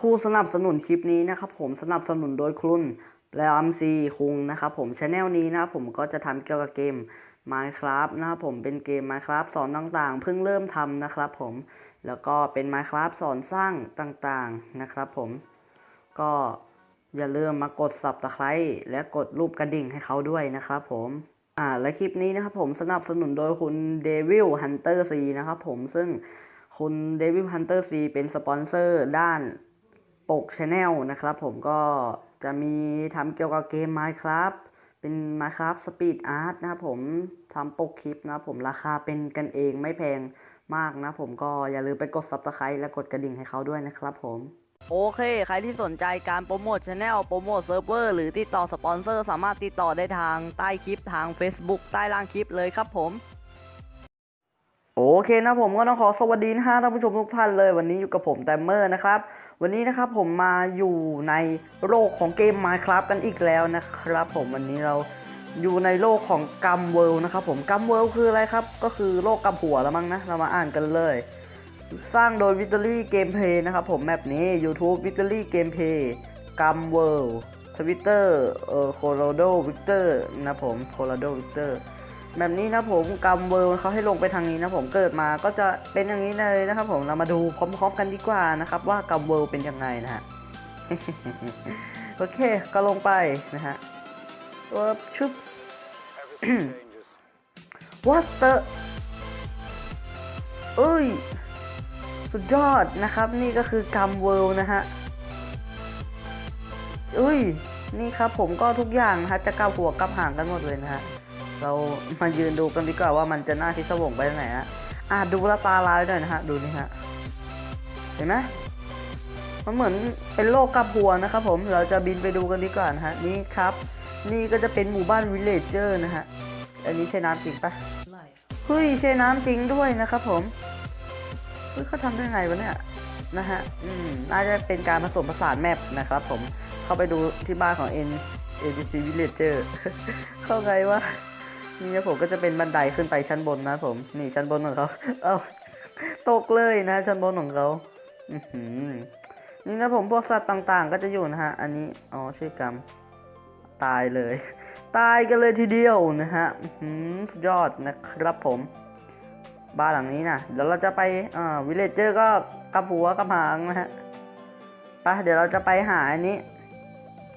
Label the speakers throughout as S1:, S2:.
S1: ผู้สนับสนุนคลิปนี้นะครับผมสนับสนุนโดยคุณแรมซีคุงนะครับผมช anel นี้นะครับผมก็จะทำเกี่ยวกับเกม Minecraft นะครับผมเป็นเกม Minecraft สอนต่างๆ เพิ่งเริ่มทำนะครับผมแล้วก็เป็น Minecraft สอนสร้างต่างๆนะครับผมก็อย่าลืมมากด subscribe และกดรูปกระดิ่งให้เขาด้วยนะครับผมอ่าและคลิปนี้นะครับผมสนับสนุนโดยคุณ Devil Hunter C นะครับผมซึ่งคุณ Devil Hunter C เป็นสปอนเซอร์ด้าน ปก Channel นะครับ ผมก็จะมีทำเกี่ยวกับเกม Minecraft เป็น Minecraft Speed Art นะครับผมทำปกคลิปนะครับผมราคาเป็นกันเองไม่แพงมากนะผมก็อย่าลืมไปกด subscribe และกดกระดิ่งให้เขาด้วยนะครับผมโอเค ใครที่สนใจการโปรโมทช anel โปรโมทเซิร์ฟเวอร์หรือติดต่อสปอนเซอร์สามารถติดต่อได้ทางใต้คลิปทาง Facebook ใต้ล่างคลิปเลยครับผม โอเคนะผมก็ต้องขอสวัสดีนะฮะท่านผู้ชมทุกท่านเลยวันนี้อยู่กับผมแตมเมอร์นะครับ วันนี้นะครับผมมาอยู่ในโลกของเกม Minecraft กันอีกแล้วนะครับ ผมวันนี้เราอยู่ในโลกของกัมเวิลด์นะครับผมกัมเวิลด์คืออะไรครับ ก็คือโลกกัมหัวแล้วมั้งนะ เรามาอ่านกันเลย สร้างโดย Victory Gameplay นะครับผมแมปนี้ YouTube Victory Gameplay กัมเวิลด์ Twitter เอ่อ Colorado Victor นะผม Colorado Victor แบบนี้นะผมกัมเวิลด์เขาให้ลงไปทางนี้นะผมเกิดมาก็จะเป็นอย่างนี้เลยนะครับผมเรามาดูพร้อมๆกันดีกว่านะครับ ว่ากัมเวิลด์เป็นยังไงนะฮะโอเคก็ลงไปนะฮะตัวชุบ What the เอ้ย สุดยอดนะครับ นี่ก็คือกัมเวิลด์นะฮะเอ้ย นี่ครับผมก็ทุกอย่างนะฮะจะกลับหัวกลับหางกันหมดเลยนะฮะ เรามายืนดูกันดีกว่าว่ามันจะน่าทิศวงไปทางไหนฮะอะดูลวตาลายหน่อยนะฮะดูนี่ฮะเห็นไหมมันเหมือนเป็นโลกกลับหัวนะครับผมเราจะบินไปดูกันดีกว่านะฮะนี่ครับ นี่ก็จะเป็นหมู่บ้านวิลเลจเจอร์นะฮะอันนี้ใช่น้ำจริงปะเฮ้ยใช่น้ำจริงด้วยนะครับผมเฮ้ยเขาทำได้ไงวะเนี่ยนะฮะอืมน่าจะเป็นการผสมผสานแมปนะครับผมเข้าไปดูที่บ้านของ N ABC Villager เข้าไงวะ นี่นะผมก็จะเป็นบันไดขึ้นไปชั้นบนนะผม นี่ชั้นบนของเขา เอ้าตกเลยนะชั้นบนของเขาอนี่นะผมพวกสัตว์ต่างๆ ก็จะอยู่นะฮะ อันนี้ อ๋อชื่อกรรม ตายเลย ตายกันเลยทีเดียวนะฮะสุดยอดนะครับผม บ้านหลังนี้นะเดี๋ยวเราจะไปอ่าวิลเลจเจอร์ก็กระผัวกระหางนะฮะไปเดี๋ยวเราจะไปหาอันนี้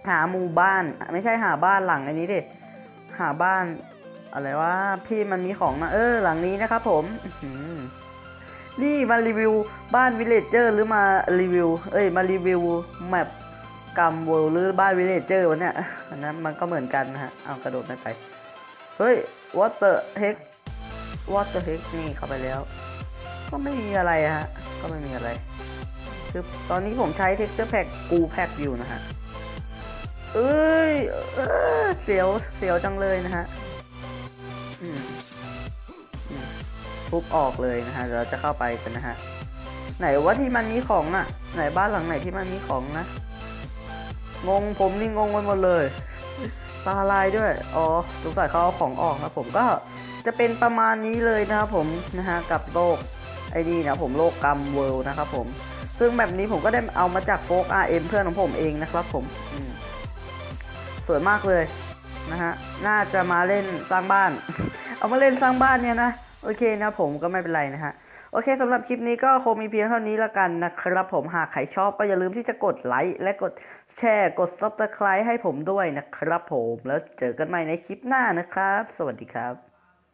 S1: หาหมู่บ้าน ไม่ใช่หาบ้านหลังอันนี้ดิ หาบ้าน อะไรว่าพี่มันมีของนะเออหลังนี้นะครับผมนี่มารีวิวบ้านวิลเลจเจอร์หรือมารีวิว เอ้ยมารีวิวแมปกัมเวิลด์หรือบ้านวิลเลจเจอร์วะเนี่ยอันนั้นมันก็เหมือนกันนะฮะเอากระโดดไม่ไปเฮ้ย what the heck what the heck นี่เข้าไปแล้ว ก็ไม่มีอะไรฮะก็ไม่มีอะไรคือตอนนี้ผมใช้ texture pack กูแพ็กอยู่นะฮะเอ้ยเออเสียวเสียวจังเลยนะฮะ ทุบออกเลยนะฮะเราจะเข้าไปกันนะฮะ ไหนว่าที่มันมีของอะ ไหนบ้านหลังไหนที่มันมีของนะ งงผมนี่งงไปหมดเลยตาลายด้วย อ๋อสงสัยเขาเอาของออกนะผมก็จะเป็นประมาณนี้เลยนะครับผมนะฮะกับโลกไอ้นี่นะผมโลกกัมเวิลด์นะครับผม ซึ่งแบบนี้ผมก็ได้เอามาจากโฟก RM เอ็มเพื่อนของผมเองนะครับผมมสวยมากเลย นะฮะ น่าจะมาเล่นสร้างบ้าน เอามาเล่นสร้างบ้านเนี่ยนะ โอเคนะผมก็ไม่เป็นไรนะฮะ โอเคสำหรับคลิปนี้ก็คงมีเพียงเท่านี้ละกันนะครับผม หากใครชอบก็อย่าลืมที่จะกดไลค์และกดแชร์ กด subscribe ให้ผมด้วยนะครับผม แล้วเจอกันใหม่ในคลิปหน้านะครับ สวัสดีครับ